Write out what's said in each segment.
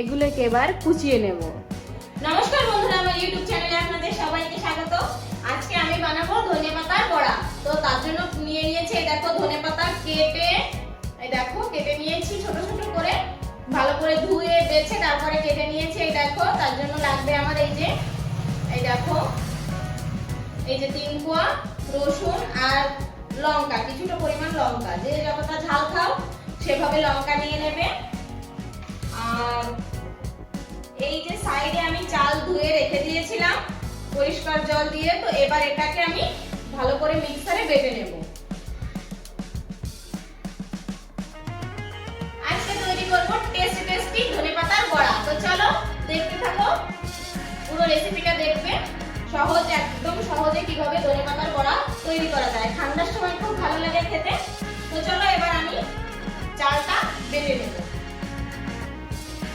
এগুলোকে এবার কুচিয়ে নেব। নমস্কার বন্ধুরা, আমার ইউটিউব চ্যানেলে আপনাদের সবাইকে স্বাগত। আজকে আমি বানাবো ধনে পাতার বড়া। তো তার জন্য নিয়ে নিয়েছি দেখো ধনে পাতা কেটে, এই দেখো কেটে নিয়েছি ছোট ছোট করে। ভালো করে ধুয়ে, বেছে তারপরে কেটে নিয়েছি, এই দেখো। তার জন্য লাগবে আমার এই যে, এই দেখো, এই যে তিন কোয়া রসুন আর লঙ্কা, কিছুটা পরিমাণ লঙ্কা। যে যতটা ঝাল খাও, সেভাবে লঙ্কা নিয়ে নেবে। পরিষ্কার জল দিয়ে, তো এবার এটাকে আমি ভালো করে মিক্সারে বেটে নেব। আজকে তৈরি করব টেস্টি টেস্টি ধনেপাতার বড়া। তো চলো দেখতে থাকো, পুরো রেসিপিটা দেখবে। সহজ, একদম সহজে কীভাবে ধনেপাতার বড়া তৈরি করা যায়। ঠান্ডার সময় খুব ভালো লাগে খেতে। তো চলো এবার আমি চালটা বেটে নেব।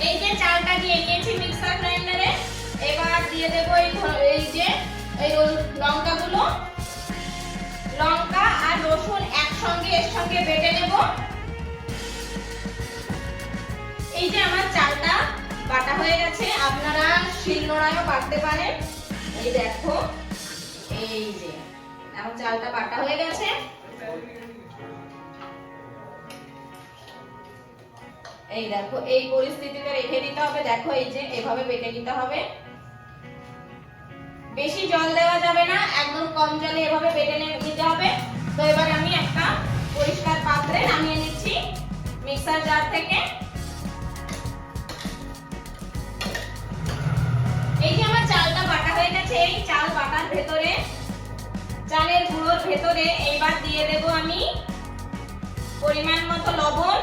এই যে চালটা দিয়ে নিয়েছি মিক্সার গ্রাইন্ডারে। এবার দিয়ে দেব এই এই যে, এই লঙ্কাগুলো। লঙ্কা আর রসুন একসঙ্গে, এর সঙ্গে বেটে নেব। এই যে আমার চালটা বাটা হয়ে গেছে, আপনারা শিলনোড়ায়ও বাটতে পারেন। এই দেখো, এই যে আমার চালটা বাটা হয়ে গেছে। এই দেখো, এই পরিস্থিতিতে রেখে দিতে হবে। দেখো, এই যে, এভাবে বেটে নিতে হবে। বেশি জল দেওয়া যাবে না, একদম কম জলে এভাবে বেটে নিতে হবে। তো এবার আমি একটা পরিষ্কার পাত্রে নামিয়ে নিচ্ছি মিক্সার জার থেকে। এই যে আমার চালটা বাটা হয়ে গেছে, এই চাল বাটার ভেতরে, চালের গুঁড়োর ভেতরে এইবার দিয়ে দেব আমি পরিমাণ মতো লবণ।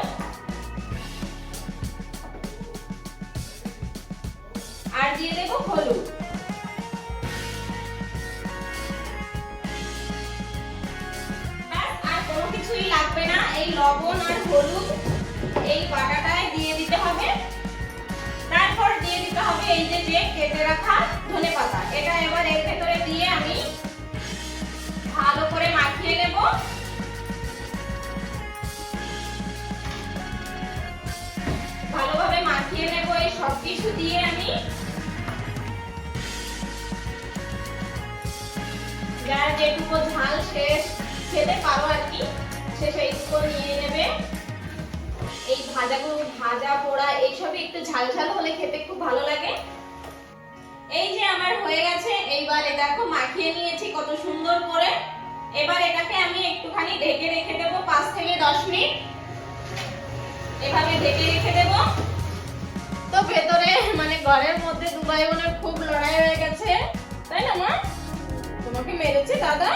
আর দিয়ে দেবো হলুদ। লবণ আর হলুদ এই বাটাটায় দিয়ে দিতে হবে। তারপর দিয়ে দিতে হবে এই যে যে কেটে রাখা ধনে পাতা। এটা এবার এর ভেতরে দিয়ে আমি ভালো করে মাখিয়ে নেব। ভালোভাবে মাখিয়ে নেব এই সব কিছু দিয়ে আমি। যার যেটুকু ঝাল শেষ খেতে পারো আর কি। সে সেইটুকু নিয়ে নেবে। এই ভাজাগুলো, ভাজা, পোড়া, এইসবই একটু ঝাল ঝাল হলে খেতে খুব ভালো লাগে। এই যে আমার হয়ে গেছে, এইবার দেখো মাখিয়ে নিয়েছি কত সুন্দর করে। এবার এটাকে আমি একটুখানি ঢেকে রেখে দেবো পাঁচ থেকে দশ মিনিট। এভাবে ঢেকে রেখে দেবো। তো ভেতরে মানে ঘরের মধ্যে দুবাই বোনের খুব লড়াই হয়ে গেছে। তাই না মা? তোমাকে মেরেছে দাদা?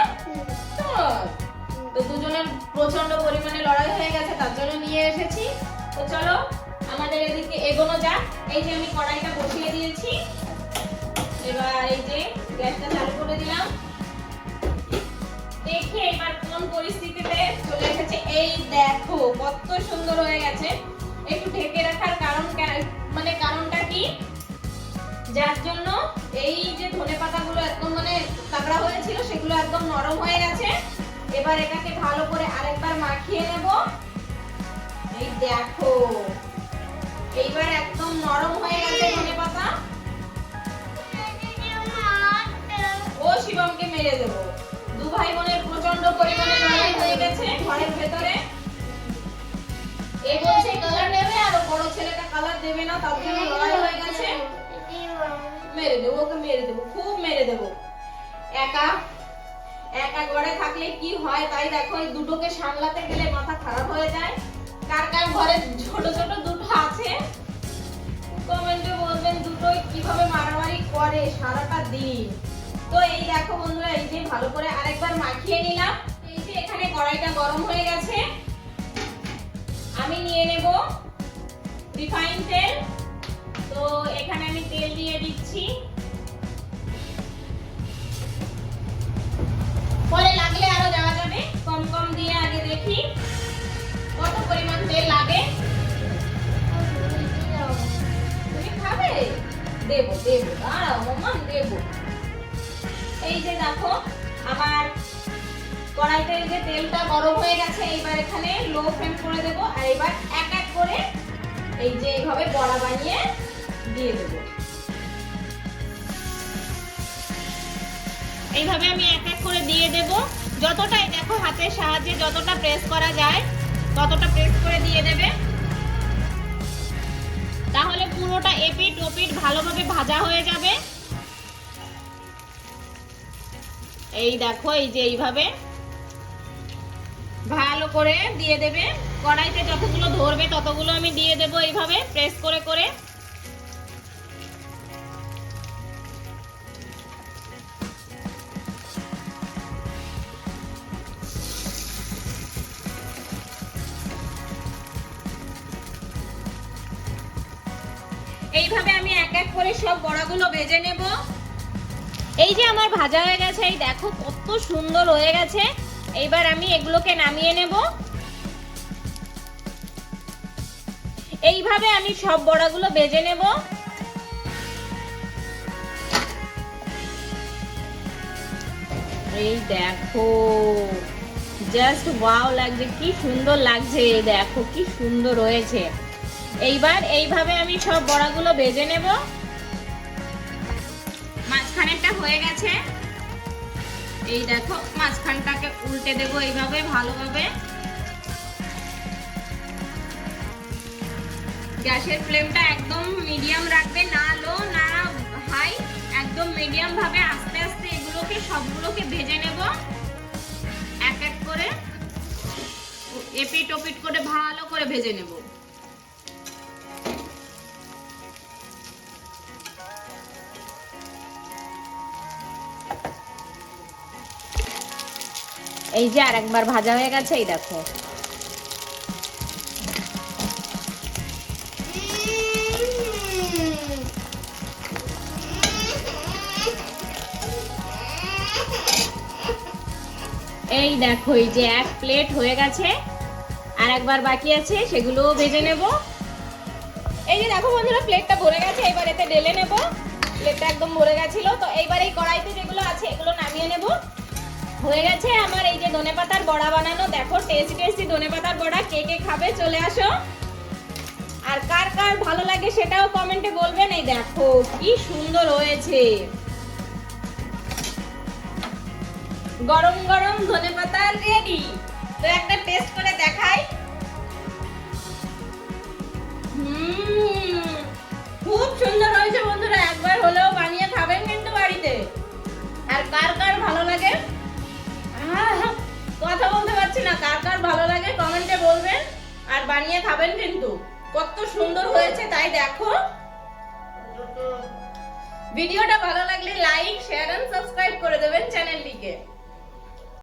তো দুজনের প্রচণ্ড পরিমাণে লড়াই হয়ে গেছে, তার জন্য নিয়ে এসেছি। তো চলো, আমাদের এদিকে এগোনো যাক। এই যে আমি কড়াইটা বসিয়ে দিয়েছি। এবার এই যে গ্যাসটা চালু করে দিলাম। দেখি এবার কোন পরিস্থিতিতে চলে এসেছে। এই দেখো, কত সুন্দর হয়ে গেছে। একটু ঢেকে রাখার কারণ মানে কারণটা কি? যার জন্য এই যে ধনে পাতাগুলো একদম মানে তাগড়া হয়েছিল, সেগুলো একদম নরম হয়ে গেছে। এবার এটাকে ভালো করে আরেকবার মাখিয়ে নেব। এই দেখো, এইবার একদম নরম হয়ে গেছে ধনে পাতা। ও শিবমকে মেরে দেবো। দু ভাই বোনের প্রচণ্ড পরিমাণে লড়াই হয়ে গেছে ঘরের ভেতরে। এ বলছে কালার নেবে আর বড় ছেলেটা কালার দেবে না, তার জন্য লড়াই হয়ে গেছে। মেরে দেবো, ওকে মেরে দেবো, খুব মেরে দেবো। একা একা ঘরে থাকলে কি হয় তাই দেখো, এই দুটোকে সামলাতে গেলে মাথা খারাপ হয়ে যায়। কার কার ঘরে ছোট ছোট দুটো আছে? কমেন্টে বলবেন দুটোই কীভাবে মারামারি করে সারাটা দিন। তো এই দেখো বন্ধুরা, এই যে ভালো করে আরেকবার মাখিয়ে নিলাম। এই যে এখানে কড়াইটা গরম হয়ে গেছে। আমি নিয়ে নেব রিফাইন তেল। তো এখানে আমি তেল দিয়ে দিচ্ছি। কড়াইতে যে তেলটা গরম হয়ে গেছে এইবার এখানে লো ফ্লেম করে দেব, আর এবার এক এক করে এই যে এইভাবে বড়া বানিয়ে দিয়ে দেবো। এইভাবে আমি এক এক করে দিয়ে দেব। যতটাই দেখো হাতের সাহায্যে যতটা প্রেস করা যায়, ততটা প্রেস করে দিয়ে দেবে। তাহলে পুরোটা এপিট ওপিট ভালোভাবে ভাজা হয়ে যাবে। এই দেখো, এই যে এইভাবে ভালো করে দিয়ে দেবে। কড়াইতে যতগুলো ধরবে, ততগুলো আমি দিয়ে দেব এইভাবে প্রেস করে করে। এইভাবে আমি এক এক করে সব বড়াগুলো ভেজে নেব। এই যে আমার ভাজা হয়ে গেছে, এই দেখো কত সুন্দর হয়ে গেছে। এইবার আমি এগুলোকে নামিয়ে নেব। এইভাবে আমি সব বড়াগুলো বেজে নেব। এই দেখো জাস্ট ওয়াও লাগছে, কি সুন্দর লাগছে, এই দেখো, কি সুন্দর হয়েছে। এইবার এইভাবে আমি সব বড়াগুলো ভেজে নেব। মাঝখানেরটা হয়ে গেছে। এই দেখো, মাঝখানটাকে উল্টে দেবো এইভাবে, ভালোভাবে। গ্যাসের ফ্লেমটা একদম মিডিয়াম রাখবে, না লো, না হাই, একদম মিডিয়াম ভাবে আস্তে আস্তে এগুলোকে, সবগুলোকে ভেজে নেব। এক এক করে, এপিট ওপিট করে ভালো করে ভেজে নেব। এই যে আর একবার ভাজা হয়ে গেছে, এই দেখো। এই দেখো, এই যে এক প্লেট হয়ে গেছে। আর একবার বাকি আছে, সেগুলোও ভেজে নেব। এই যে দেখো বন্ধুরা প্লেটটা ভরে গেছে, এবার এতে ঢেলে নেব। প্লেটটা একদম ভরে গেছিল, তো এইবার এই কড়াইতে যেগুলো আছে, এগুলো নামিয়ে নেব। হয়ে গেছে আমার এই যে ধনেপাতার বড়া বানানো। দেখো টেস্টি টেস্টি ধনেপাতার বড়া। কে কে খাবে চলে আসো। আর কার কার ভালো লাগে সেটাও কমেন্টে বলবেন। এই দেখো, কি সুন্দর হয়েছে। গরম গরম ধনেপাতা রেডি তো একটা টেস্ট করে দেখাই। খুব সুন্দর হয়েছে বন্ধুরা। একবার হলেও বানিয়ে খাবেন কিন্তু বাড়িতে। আর কার কার ভালো লাগে? বানিয়ে খাবেন কিন্তু। কত সুন্দর হয়েছে তাই দেখো। ভিডিওটা ভালো লাগলে লাইক শেয়ার এন্ড সাবস্ক্রাইব করে দেবেন চ্যানেলটিকে।